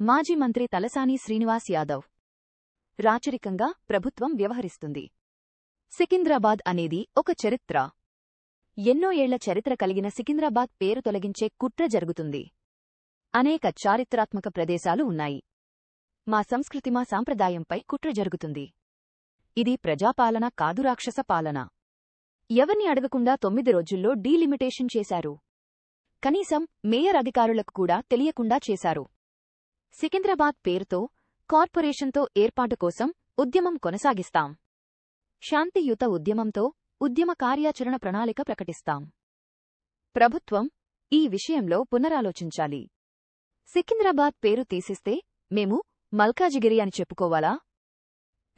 మాజీ మంత్రి తలసాని శ్రీనివాస్ యాదవ్. రాచరికంగా ప్రభుత్వం వ్యవహరిస్తుంది. సికింద్రాబాద్ అనేది ఒక చరిత్ర. ఎన్నో ఏళ్ళ చరిత్ర కలిగిన సికింద్రాబాద్ పేరు తొలగించే కుట్ర జరుగుతుంది. అనేక చారిత్రాత్మక ప్రదేశాలు ఉన్నాయి. మా సంస్కృతి మా సాంప్రదాయంపై కుట్ర జరుగుతుంది. ఇది ప్రజాపాలన కాదు రాక్షస పాలన. ఎవరిని అడగకుండా తొమ్మిది రోజుల్లో డీలిమిటేషన్ చేశారు. కనీసం మేయర్ అధికారులకు కూడా తెలియకుండా చేశారు. సికింద్రాబాద్ పేరుతో కార్పొరేషన్తో ఏర్పాటు కోసం ఉద్యమం కొనసాగిస్తాం. శాంతియుత ఉద్యమంతో ఉద్యమ కార్యాచరణ ప్రణాళిక ప్రకటిస్తాం. ప్రభుత్వం ఈ విషయంలో పునరాలోచించాలి. సికింద్రాబాద్ పేరు తీసిస్తే మేము మల్కాజిగిరి అని చెప్పుకోవాలా?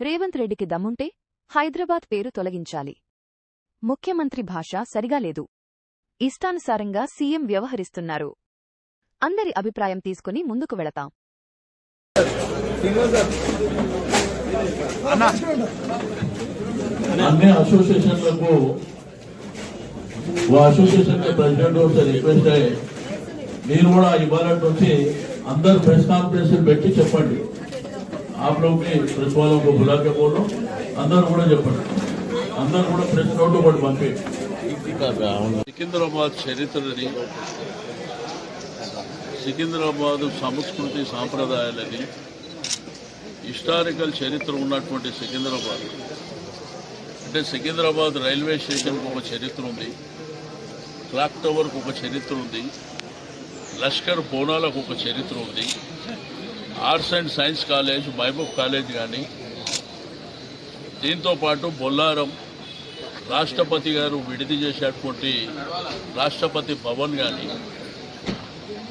రేవంత్ రెడ్డికి దమ్ముంటే హైదరాబాద్ పేరు తొలగించాలి. ముఖ్యమంత్రి భాష సరిగా లేదు. ఇష్టానుసారంగా సీఎం వ్యవహరిస్తున్నారు. అందరి అభిప్రాయం తీసుకుని ముందుకు వెళతాం. అన్ని అసోసియేషన్లకు वो అసోసియేషన్ के ప్రెసిడెంట్ से రిక్వెస్ట్ है మీరు కూడా ఇవాళ నుంచి అందరు ప్రెస్ కాన్ఫరెన్స్ పెట్టి చెప్పండి आप लोग भी प्रेस वालों को बुला के बोलो అందరు కూడా చెప్పండి అందరు కూడా ప్రెస్ నోట్ ఒకటి పంపి సికింద్రాబాద్ చరిత్రని సికింద్రాబాద్ సంస్కృతి సాంప్రదాయాలని హిస్టారికల్ చరిత్ర ఉన్నటువంటి సికింద్రాబాద్. అంటే సికింద్రాబాద్ రైల్వే స్టేషన్కి ఒక చరిత్ర ఉంది. క్లాక్ టవర్కి ఒక చరిత్ర ఉంది. లష్కర్ బోనాలకు ఒక చరిత్ర ఉంది. Arts and science college Mahbub college కానీ. దీంతో పాటు బొల్లారం రాష్ట్రపతి గారు విడిది చేసేటువంటి రాష్ట్రపతి భవన్ కానీ.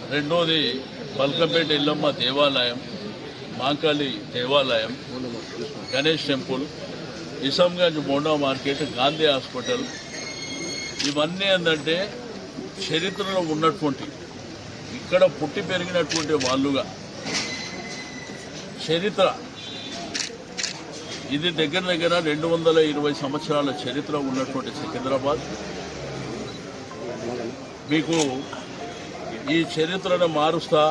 రెండోది బల్కంపేట ఎల్లమ్మ దేవాలయం. మాంకాళి దేవాలయం గణేష్ టెంపుల్ ఇసంగంజ్ బోండా మార్కెట్ గాంధీ హాస్పిటల్. ఇవన్నీ ఏంటంటే చరిత్రలో ఉన్నటువంటి ఇక్కడ పుట్టి పెరిగినటువంటి వాళ్ళుగా. చరిత్ర. ఇది దగ్గర దగ్గర రెండు వందల ఇరవై సంవత్సరాల చరిత్ర ఉన్నటువంటి సికింద్రాబాద్. మీకు ఈ చరిత్రను మారుస్తా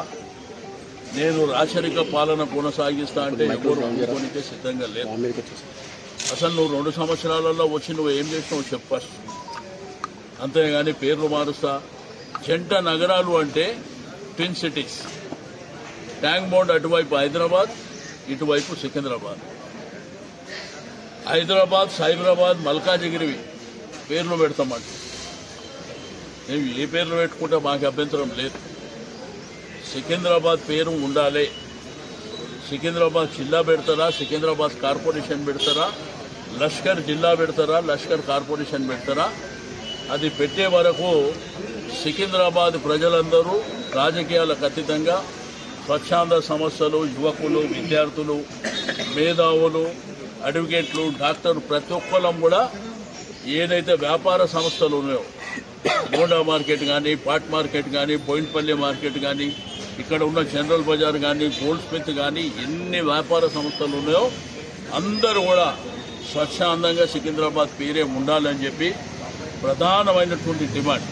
నేను రాచరిక పాలన కొనసాగిస్తా అంటే ఎవరు ఒప్పుకోనికే సిద్ధంగా లేదు అసలు నువ్వు రెండు సంవత్సరాలలో వచ్చి నువ్వు ఏం చేసినావు చెప్ప అంతేగాని పేర్లు మారుస్తా. జంట నగరాలు అంటే ట్విన్ సిటీస్ ట్యాంక్ బౌండ్ అటువైపు హైదరాబాద్ ఇటువైపు సికింద్రాబాద్. హైదరాబాద్ సైబరాబాద్ మల్కాజిగిరివి. పేర్లు పెడతామంట మేము ఏ పేర్లు పెట్టుకుంటే మాకు అభ్యంతరం లేదు. సికింద్రాబాద్ పేరు ఉండాలి. సికింద్రాబాద్ జిల్లా పెడతారా? సికింద్రాబాద్ కార్పొరేషన్ పెడతారా? లష్కర్ జిల్లా పెడతారా? లష్కర్ కార్పొరేషన్ పెడతారా? అది పెట్టే వరకు సికింద్రాబాద్ ప్రజలందరూ రాజకీయాలకు అతీతంగా స్వచ్ఛంద సంస్థలు యువకులు విద్యార్థులు మేధావులు అడ్వకేట్లు డాక్టర్ ప్రతి ఒక్కరం కూడా ఏదైతే వ్యాపార సంస్థలు ఉన్నాయో గోండా మార్కెట్ కానీ పాట్ మార్కెట్ కానీ బోయిన్పల్లి మార్కెట్ కానీ ఇక్కడ ఉన్న జనరల్ బజార్ కానీ గోల్డ్ స్మిత్ కానీ ఎన్ని వ్యాపార సంస్థలు ఉన్నాయో అందరూ కూడా స్వచ్ఛాందంగా సికింద్రాబాద్ పేరే ఉండాలని చెప్పి ప్రధానమైనటువంటి డిమాండ్.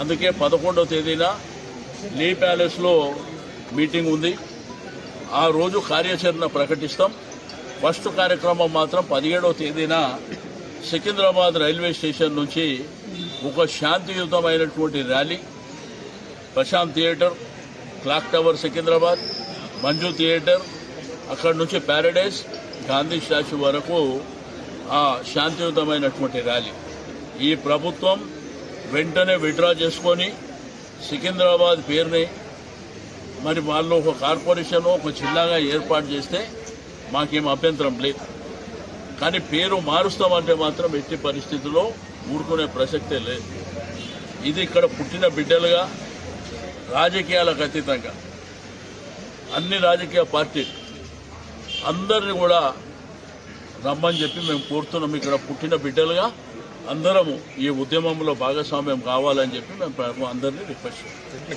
అందుకే పదకొండవ తేదీన లీ ప్యాలెస్లో మీటింగ్ ఉంది. ఆ రోజు కార్యాచరణ ప్రకటిస్తాం. ఫస్ట్ కార్యక్రమం మాత్రం పదిహేడవ తేదీన సికింద్రాబాద్ రైల్వే స్టేషన్ నుంచి ఒక శాంతియుతమైనటువంటి rally Prashant theatre clock tower Secunderabad Manju theatre అక్కడి నుంచి ప్యారడైజ్ గాంధీ స్టాచ్యూ వరకు ఆ శాంతియుతమైనటువంటి ర్యాలీ. ఈ ప్రభుత్వం వెంటనే విడ్రా చేసుకొని సికింద్రాబాద్ పేరుని మరి వాళ్ళు ఒక కార్పొరేషన్ ఒక జిల్లాగా ఏర్పాటు చేస్తే మాకేం అభ్యంతరం లేదు. కానీ పేరు మారుస్తామంటే మాత్రం ఎట్టి పరిస్థితుల్లో ఊరుకునే ప్రసక్తే లేదు. ఇది ఇక్కడ పుట్టిన బిడ్డలుగా రాజకీయాలకు అతీతంగా. అన్ని రాజకీయ పార్టీలు అందరిని కూడా రమ్మని చెప్పి మేము కోరుతున్నాం. ఇక్కడ పుట్టిన బిడ్డలుగా అందరము ఈ ఉద్యమంలో భాగస్వామ్యం కావాలని చెప్పి మేము అందరినీ రిక్వెస్ట్ చేస్తాం